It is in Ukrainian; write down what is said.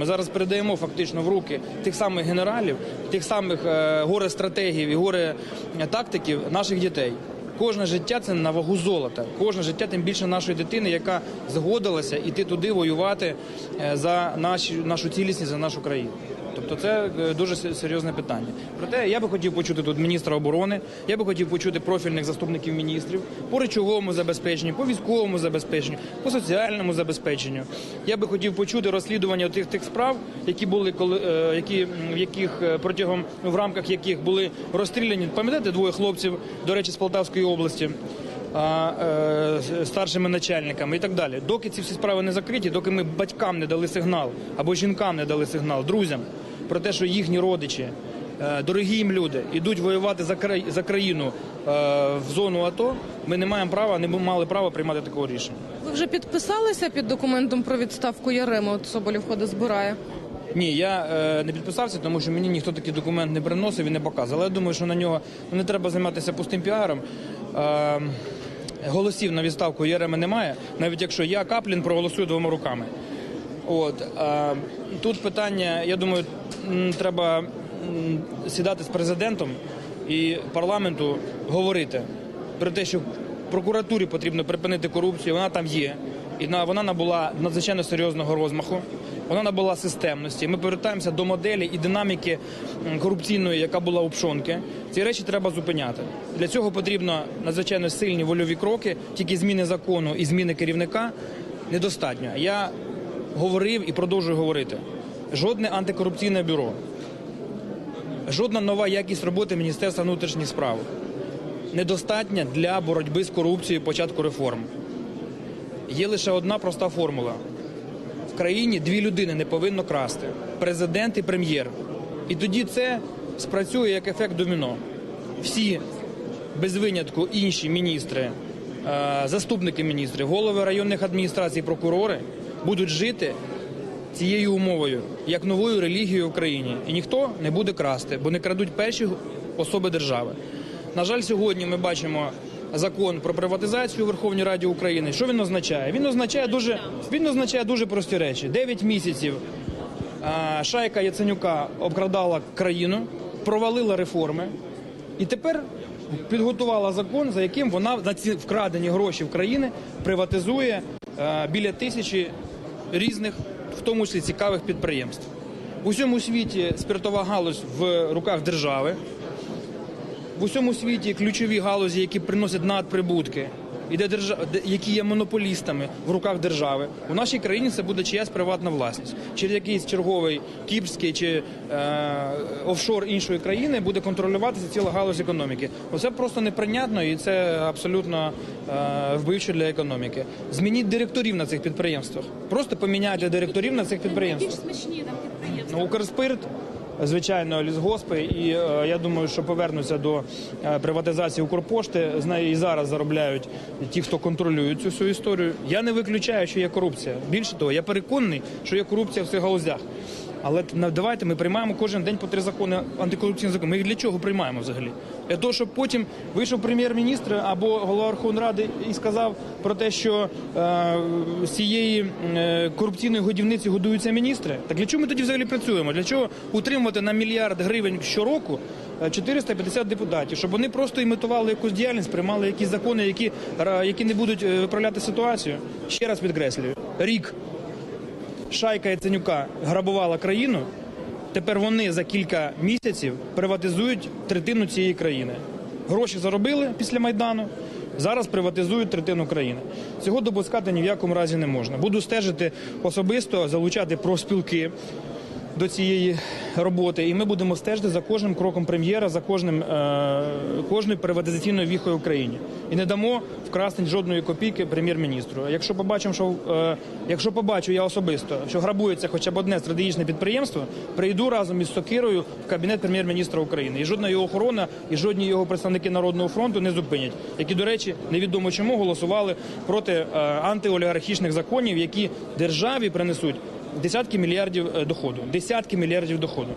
Ми зараз передаємо фактично в руки тих самих генералів, тих самих е, горе стратегів і горе тактиків наших дітей. Кожне життя це на вагу золота. Кожне життя, тим більше нашої дитини, яка згодилася іти туди воювати е, за нашу, нашу цілісність, за нашу країну. Тобто це е, дуже серйозне питання. Проте я би хотів почути тут міністра оборони, я би хотів почути профільних заступників міністрів по речовому забезпеченню, по військовому забезпеченню, по соціальному забезпеченню. Я би хотів почути розслідування тих тих справ, які були коли е, які в яких е, протягом в рамках яких були розстріляні. Пам'ятаєте двоє хлопців, до речі, з Полтавської області. а, е, старшими начальниками і так далі. Доки ці всі справи не закриті, доки ми батькам не дали сигнал або жінкам не дали сигнал, друзям про те, що їхні родичі, е, дорогі їм люди, ідуть воювати за за країну е, в зону АТО. Ми не маємо права, не мали права приймати такого рішення. Ви вже підписалися під документом про відставку Ярема? От Соболєв ходить збирає. Ні, я е, не підписався, тому що мені ніхто такий документ не приносив і не показував. Але я думаю, що на нього ну, не треба займатися пустим піаром. Е, голосів на відставку Єреми немає, навіть якщо я Каплін проголосую двома руками. От тут питання, я думаю, треба сідати з президентом і парламенту говорити про те, що прокуратурі потрібно припинити корупцію. Вона там є, і вона набула надзвичайно серйозного розмаху. Вона набула системності. Ми повертаємося до моделі і динаміки корупційної, яка була у Пшонки. Ці речі треба зупиняти. Для цього потрібно надзвичайно сильні вольові кроки. Тільки зміни закону і зміни керівника недостатньо. Я говорив і продовжую говорити. Жодне антикорупційне бюро, жодна нова якість роботи Міністерства внутрішніх справ недостатня для боротьби з корупцією початку реформ. Є лише одна проста формула. В країні дві людини не повинно красти президент і прем'єр. І тоді це спрацює як ефект доміно. Всі без винятку інші міністри, е, заступники міністрів, голови районних адміністрацій, прокурори будуть жити цією умовою як новою релігією в країні. І ніхто не буде красти, бо не крадуть перші особи держави. На жаль, сьогодні ми бачимо закон про приватизацію у Верховній Раді України. Що він означає? Він означає дуже він означає дуже прості речі: Дев'ять місяців шайка Яценюка обкрадала країну, провалила реформи, і тепер підготувала закон, за яким вона на ці вкрадені гроші в країни приватизує а, біля тисячі різних, в тому числі цікавих підприємств. У всьому світі спиртова галузь в руках держави. В усьому світі ключові галузі, які приносять надприбутки, і де держа... де- які є монополістами в руках держави. У нашій країні це буде чиясь приватна власність. Через якийсь черговий кіпрський чи е... офшор іншої країни буде контролюватися ціла галузь економіки. Оце просто неприйнятно і це абсолютно е... вбивче для економіки. Змініть директорів на цих підприємствах. Просто поміняйте директорів на цих підприємствах. Більш смачні нам підприємства. Ну, Укрспирт, звичайно, лісгоспи, і е, я думаю, що повернуться до е, приватизації Укрпошти. З неї і зараз заробляють ті, хто контролює цю всю історію. Я не виключаю, що є корупція. Більше того, я переконаний, що є корупція в цих галузях. Але давайте ми приймаємо кожен день по три закони антикорупційні закони. Ми їх для чого приймаємо взагалі? Для того, щоб потім вийшов прем'єр-міністр або голова Верховної Ради і сказав про те, що е, з цієї е, корупційної годівниці годуються міністри. Так для чого ми тоді взагалі працюємо? Для чого утримувати на мільярд гривень щороку е, 450 депутатів, щоб вони просто імітували якусь діяльність, приймали якісь закони, які, які не будуть е, виправляти ситуацію? Ще раз підкреслюю, рік шайка Яценюка грабувала країну. Тепер вони за кілька місяців приватизують третину цієї країни. Гроші заробили після майдану. Зараз приватизують третину країни. Цього допускати ні в якому разі не можна. Буду стежити особисто, залучати профспілки до цієї роботи, і ми будемо стежити за кожним кроком прем'єра, за кожним е, кожною приватизаційною віхою в Україні. І не дамо вкрасти жодної копійки прем'єр-міністру. Якщо побачимо, що е, якщо побачу я особисто, що грабується хоча б одне стратегічне підприємство, прийду разом із сокирою в кабінет прем'єр-міністра України. І жодна його охорона, і жодні його представники народного фронту не зупинять, які, до речі, невідомо чому голосували проти е, антиолігархічних законів, які державі принесуть десятки мільярдів е, доходу. Десятки мільярдів доходу.